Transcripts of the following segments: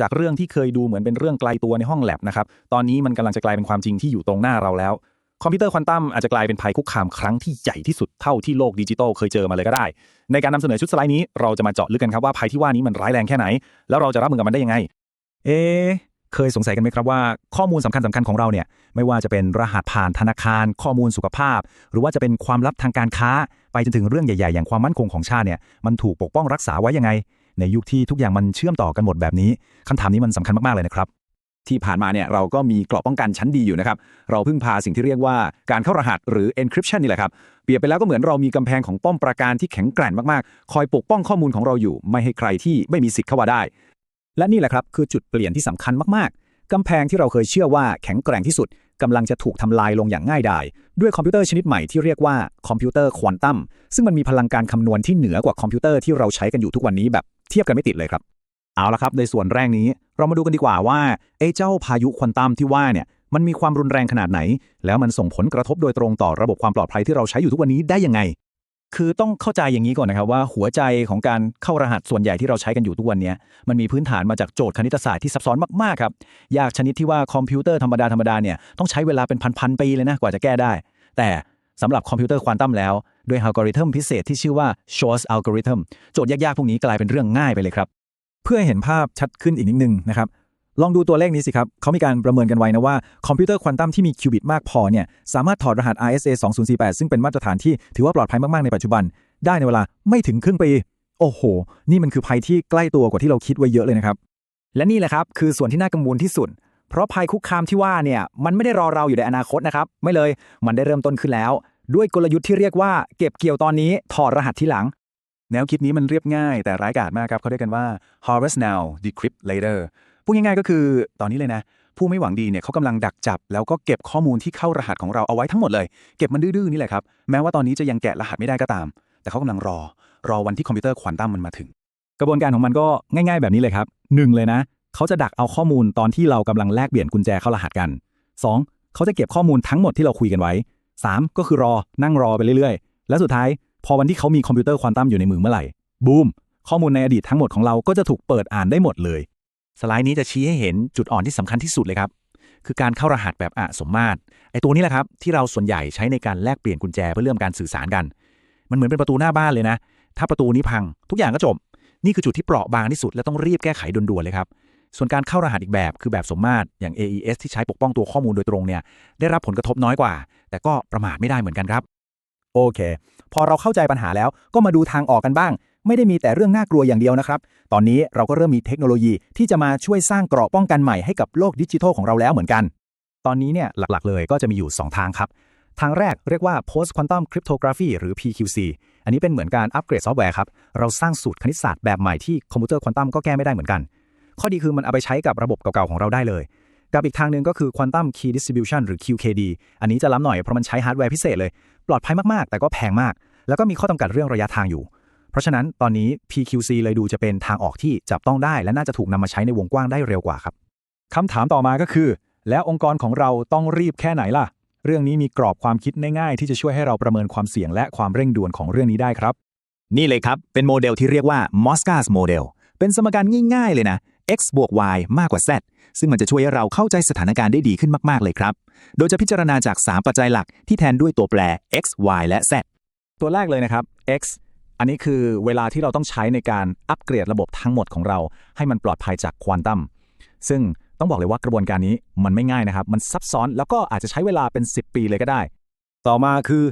จากเรื่องที่เคยดูเหมือนเป็นเรื่องไกลตัวในห้องแลบนะครับตอนนี้มันกำลังจะกลายเป็นความจริงที่อยู่ตรงหน้าเราแล้ว คอมพิวเตอร์ควอนตัมอาจจะกลายเป็นภัยคุกคามครั้งที่ใหญ่ที่สุดเท่าที่โลกดิจิทัลเคยเจอมาเลยก็ได้ ในการนำเสนอชุดสไลด์นี้เราจะมาเจาะลึกกันครับว่าภัยที่ว่านี้มันร้ายแรงแค่ไหน แล้วเราจะรับมือกับมันได้ยังไง เอะเคยสงสัยกันไหมครับว่าข้อมูลสำคัญสำคัญของเราเนี่ยไม่ว่าจะเป็นรหัสผ่านธนาคาร ข้อมูลสุขภาพ หรือว่าจะเป็นความลับทางการค้า ไปจนถึงเรื่องใหญ่ ๆ อย่างความมั่นคงของชาติเนี่ยมันถูกปกป้องรักษาไว้ยังไง ในยุคที่ทุกอย่างมันเชื่อมต่อกันหมดแบบนี้คำถามนี้มันสำคัญมาก ๆ เลยนะครับ ที่ผ่านมาเนี่ยเราก็มีเกราะป้องกันชั้นดีอยู่นะครับ เราพึ่งพาสิ่งที่เรียกว่าการเข้ารหัสหรือ encryption นี่แหละครับ เปรียบไปแล้วก็เหมือนเรามีกำแพงของป้อมปราการที่แข็งแกร่งมากๆ คอยปกป้องข้อมูลของเราอยู่ ไม่ให้ใครที่ไม่มีสิทธิ์เข้ามาได้ และนี่แหละครับคือจุดเปลี่ยนที่สำคัญมากๆกำแพงที่เราเคยเชื่อว่าแข็งแกร่งที่สุดกำลังจะถูกทำลายลงอย่างง่ายดาย ด้วยคอมพิวเตอร์ชนิดใหม่ที่เรียกว่าคอมพิวเตอร์ควอนตัมซึ่งมันมีพลังการคำนวณที่เหนือกว่าคอมพิวเตอร์ที่เราใช้กันอยู่ทุกวันนี้แบบ เทียบกันไม่ติดเลยครับ เอาละครับ ในส่วนแรกนี้เรามาดูกันดีกว่าว่าไอ้เจ้าพายุควอนตัมที่ว่าเนี่ยมันมีความรุนแรงขนาดไหน แล้วมันส่งผลกระทบโดยตรงต่อระบบความปลอดภัยที่เราใช้อยู่ทุกวันนี้ได้ยังไง คือต้องเข้าใจอย่างนี้ก่อนนะครับว่าหัวใจของการเข้ารหัสส่วนใหญ่ที่เราใช้กันอยู่ทุกวันนี้มันมีพื้นฐานมาจากโจทย์คณิตศาสตร์ที่ซับซ้อนมากๆครับยากชนิดที่ว่าคอมพิวเตอร์ธรรมดาธรรมดาเนี่ยต้องใช้เวลาเป็นพันๆปีเลยนะกว่าจะแก้ได้ แต่ สำหรับคอมพิวเตอร์ควอนตัมแล้ว ด้วยอัลกอริทึมพิเศษที่ชื่อว่า Shor's algorithm โจทย์ยากๆ พวกนี้กลายเป็นเรื่องง่ายไปเลยครับ เพื่อเห็นภาพชัดขึ้นอีกนิดนึงนะครับ ลองดูตัวเลขนี้สิครับ เขามีการประเมินกันไว้นะว่าคอมพิวเตอร์ควอนตัมที่มีคิวบิตมากพอเนี่ยสามารถถอดรหัส RSA 2048 ซึ่งเป็นมาตรฐานที่ถือว่าปลอดภัยมากๆในปัจจุบัน ได้ในเวลาไม่ถึงครึ่งปีโอ้โห นี่มันคือภัยที่ใกล้ตัวกว่าที่เราคิดไว้เยอะเลยนะครับและนี่แหละครับคือส่วนที่น่ากังวลที่สุด เพราะภัยคุกคามที่ว่าเนี่ยมันไม่ได้รอเราอยู่ในอนาคตนะครับ ไม่เลยมันได้เริ่มต้นขึ้นแล้ว ด้วยกลยุทธ์ที่เรียกว่าเก็บเกี่ยวตอนนี้ถอดรหัสที่หลัง แนวคิดนี้มันเรียบง่าย แต่ร้ายกาจมากครับเขาเรียกกันว่า harvest now decrypt later พูดง่ายๆก็คือตอนนี้เลยนะ ผู้ไม่หวังดีเนี่ยเขากำลังดักจับ แล้วก็เก็บข้อมูลที่เข้ารหัสของเราเอาไว้ทั้งหมดเลย เก็บมันดื้อๆนี่แหละครับแม้ว่าตอนนี้จะยังแกะรหัสไม่ได้ก็ตาม แต่เขากำลังรอ รอวันที่คอมพิวเตอร์ควอนตัมมันมาถึง กระบวนการของมันก็ง่าย ๆ แบบนี้เลยครับหนึ่งเลยนะ เขาจะดักเอาข้อมูลตอนที่เรากำลังแลกเปลี่ยนกุญแจเข้ารหัสกัน 2. เขาจะเก็บข้อมูลทั้งหมดที่เราคุยกันไว้ 3. ก็คือรอนั่งรอไปเรื่อยๆ และสุดท้าย พอวันที่เขามีคอมพิวเตอร์ควอนตัมอยู่ในมือเมื่อไหร่บูมข้อมูลในอดีตทั้งหมดของเราก็จะถูกเปิดอ่านได้หมดเลย สไลด์นี้จะชี้ให้เห็นจุดอ่อนที่สำคัญที่สุดเลยครับ คือการเข้ารหัสแบบอะสมมาตรไอตัวนี้แหละครับที่เราส่วนใหญ่ใช้ในการแลกเปลี่ยนกุญแจเพื่อเริ่มการสื่อสารกัน มันเหมือนเป็นประตูหน้าบ้านเลยนะ ถ้าประตูนี้พัง ทุกอย่างก็จบ นี่คือจุดที่เปราะบางที่สุดและต้องรีบแก้ไขด่วนๆเลยครับ ส่วนการเข้ารหัสอีกแบบคือแบบสมมาตรอย่าง AES ที่ใช้ปกป้องตัวข้อมูลโดยตรงเนี่ยได้รับผลกระทบน้อยกว่า แต่ก็ประมาทไม่ได้เหมือนกันครับ โอเค พอเราเข้าใจปัญหาแล้วก็มาดูทางออกกันบ้าง ไม่ได้มีแต่เรื่องน่ากลัวอย่างเดียวนะครับ ตอนนี้เราก็เริ่มมีเทคโนโลยีที่จะมาช่วยสร้างเกราะป้องกันใหม่ให้กับโลกดิจิทัลของเราแล้วเหมือนกัน ตอนนี้เนี่ยหลักๆ เลยก็จะมีอยู่ 2 ทางครับทางแรกเรียกว่า post quantum cryptography หรือ PQC อันนี้เป็นเหมือนการอัปเกรดซอฟต์แวร์ครับ เราสร้างสูตรคณิตศาสตร์แบบใหม่ที่คอมพิวเตอร์ควอนตัมก็แก้ไม่ได้เหมือนกัน ข้อดีคือมันเอาไปใช้กับระบบเก่าๆของเราได้เลย กับอีกทางหนึ่งก็คือ Quantum Key Distribution หรือ QKD อันนี้จะล้ำหน่อยเพราะมันใช้ฮาร์ดแวร์พิเศษเลย ปลอดภัยมากๆ แต่ก็แพงมาก แล้วก็มีข้อจำกัดเรื่องระยะทางอยู่ เพราะฉะนั้นตอนนี้ PQC เลยดูจะเป็นทางออกที่จับต้องได้ และน่าจะถูกนำมาใช้ในวงกว้างได้เร็วกว่าครับคำถามต่อมาก็คือ แล้วองค์กรของเราต้องรีบแค่ไหนล่ะ เรื่องนี้มีกรอบความคิดง่ายๆที่จะช่วยให้เราประเมินความเสี่ยงและความเร่งด่วนของเรื่องนี้ได้ครับ นี่เลยครับ เป็นโมเดลที่เรียกว่า Moscas Model เป็นสมการง่ายๆเลยนะ x บวก y มากกว่า z ซึ่งมันจะช่วยให้เราเข้าใจสถานการณ์ได้ดีขึ้นมาก ๆ เลยครับ โดยจะพิจารณาจาก 3 ปัจจัยหลักที่แทนด้วยตัวแปร x y และ z ตัวแรกเลยนะครับ x อันนี้คือเวลาที่เราต้องใช้ในการอัปเกรดระบบทั้งหมดของเรา ให้มันปลอดภัยจากควอนตัม ซึ่งต้องบอกเลยว่ากระบวนการนี้มันไม่ง่ายนะครับ มันซับซ้อนแล้วก็อาจจะใช้เวลาเป็น 10 ปีเลยก็ได้ ต่อมาคือ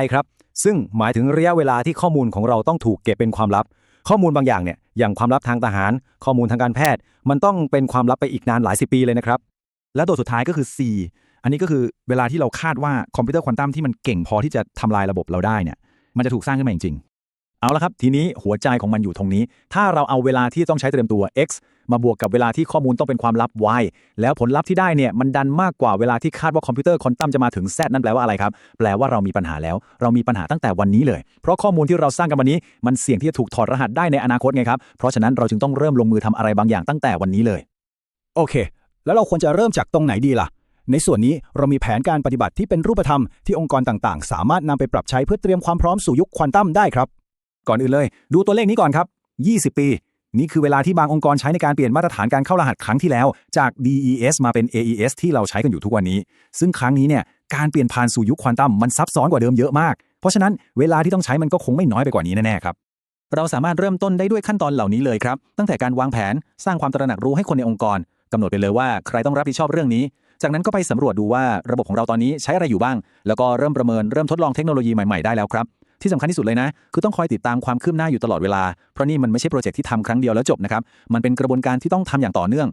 y ครับ ซึ่งหมายถึงระยะเวลาที่ข้อมูลของเราต้องถูกเก็บเป็นความลับ ข้อมูลบางอย่างเนี่ยอย่างความลับทางทหาร ข้อมูลทางการแพทย์ มันต้องเป็นความลับไปอีกนานหลายสิบปีเลยนะครับ และตัวสุดท้ายก็คือ C อันนี้ก็คือเวลาที่เราคาดว่าคอมพิวเตอร์ควอนตัมที่มันเก่งพอที่จะทำลายระบบเราได้เนี่ยมันจะถูกสร้างขึ้นมาจริง เอาละครับ ทีนี้หัวใจของมันอยู่ตรงนี้ ถ้าเราเอาเวลาที่ต้องใช้เตรียมตัว x มาบวกกับเวลาที่ข้อมูลต้องเป็นความลับ y แล้วผลลัพธ์ที่ได้เนี่ยมันดันมากกว่าเวลาที่คาดว่าคอมพิวเตอร์ควอนตัมจะมาถึง z นั่นแปลว่าอะไรครับ แปลว่าเรามีปัญหาแล้ว เรามีปัญหาตั้งแต่วันนี้เลย เพราะข้อมูลที่เราสร้างกันวันนี้ มันเสี่ยงที่จะถูกถอดรหัสได้ในอนาคตไงครับ เพราะฉะนั้นเราจึงต้องเริ่มลงมือทำอะไรบางอย่างตั้งแต่วันนี้เลย โอเค แล้วเราควรจะเริ่มจากตรงไหนดีล่ะ ในส่วนนี้เรามีแผนการปฏิบัติที่เป็นรูปธรรมที่องค์กรต่างๆ สามารถนำไปปรับใช้เพื่อเตรียมความพร้อมสู่ยุคควอนตัมได้ครับ ก่อนอื่นเลย ดูตัวเลขนี้ก่อนครับ 20 ปี นี่คือเวลาที่บางองค์กรใช้ในการเปลี่ยนมาตรฐานการเข้ารหัสครั้งที่แล้ว จาก DES มาเป็น AES ที่เราใช้กันอยู่ทุกวันนี้ ซึ่งครั้งนี้เนี่ยการเปลี่ยนผ่านสู่ยุคควอนตัมมันซับซ้อนกว่าเดิมเยอะมาก เพราะฉะนั้นเวลาที่ต้องใช้มันก็คงไม่น้อยไปกว่านี้แน่ๆครับเราสามารถเริ่มต้นได้ด้วยขั้นตอนเหล่านี้เลยครับ ตั้งแต่การวางแผนสร้างความตระหนักรู้ให้คนในองค์กรกำหนดไปเลยว่าใครต้องรับผิดชอบเรื่องนี้ จากนั้นก็ไปสำรวจดูว่าระบบของเราตอนนี้ใช้อะไรอยู่บ้าง แล้วก็เริ่มประเมินเริ่มทดลองเทคโนโลยีใหม่ๆได้แล้วครับ ที่สำคัญที่สุดเลยนะ คือต้องคอยติดตามความคืบหน้าอยู่ตลอดเวลา เพราะนี่มันไม่ใช่โปรเจกต์ที่ทำครั้งเดียวแล้วจบนะครับ มันเป็นกระบวนการที่ต้องทำอย่างต่อเนื่อง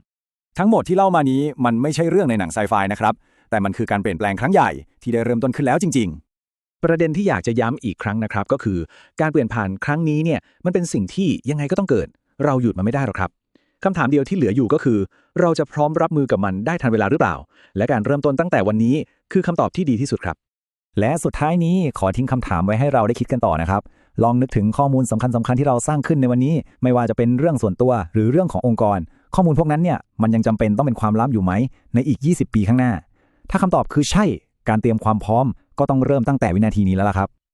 ทั้งหมดที่เล่ามานี้มันไม่ใช่เรื่องในหนังไซไฟนะครับ แต่มันคือการเปลี่ยนแปลงครั้งใหญ่ที่ได้เริ่มต้นขึ้นแล้วจริง ๆประเด็นที่อยากจะย้ำอีกครั้งนะครับก็คือการเปลี่ยนผ่านครั้งนี้เนี่ยมันเป็นสิ่งที่ยังไงก็ต้องเกิด เราหยุดมันไม่ได้หรอกครับคำถามเดียวที่เหลืออยู่ก็คือ เราจะพร้อมรับมือกับมันได้ทันเวลาหรือเปล่า และการเริ่มต้นตั้งแต่วันนี้คือคำตอบที่ดีที่สุดครับ และสุดท้ายนี้ขอทิ้งคำถามไว้ให้เราได้คิดกันต่อนะครับ ลองนึกถึงข้อมูลสำคัญสำคัญๆที่เราสร้างขึ้นในวันนี้ ไม่ว่าจะเป็นเรื่องส่วนตัวหรือเรื่องขององค์กร ข้อมูลพวกนั้นเนี่ยมันยังจำเป็นต้องเป็นความลับอยู่ไหม ในอีก 20 ปีข้างหน้า ถ้าคำตอบคือใช่ การเตรียมความพร้อมก็ต้องเริ่มตั้งแต่วินาทีนี้แล้วล่ะครับ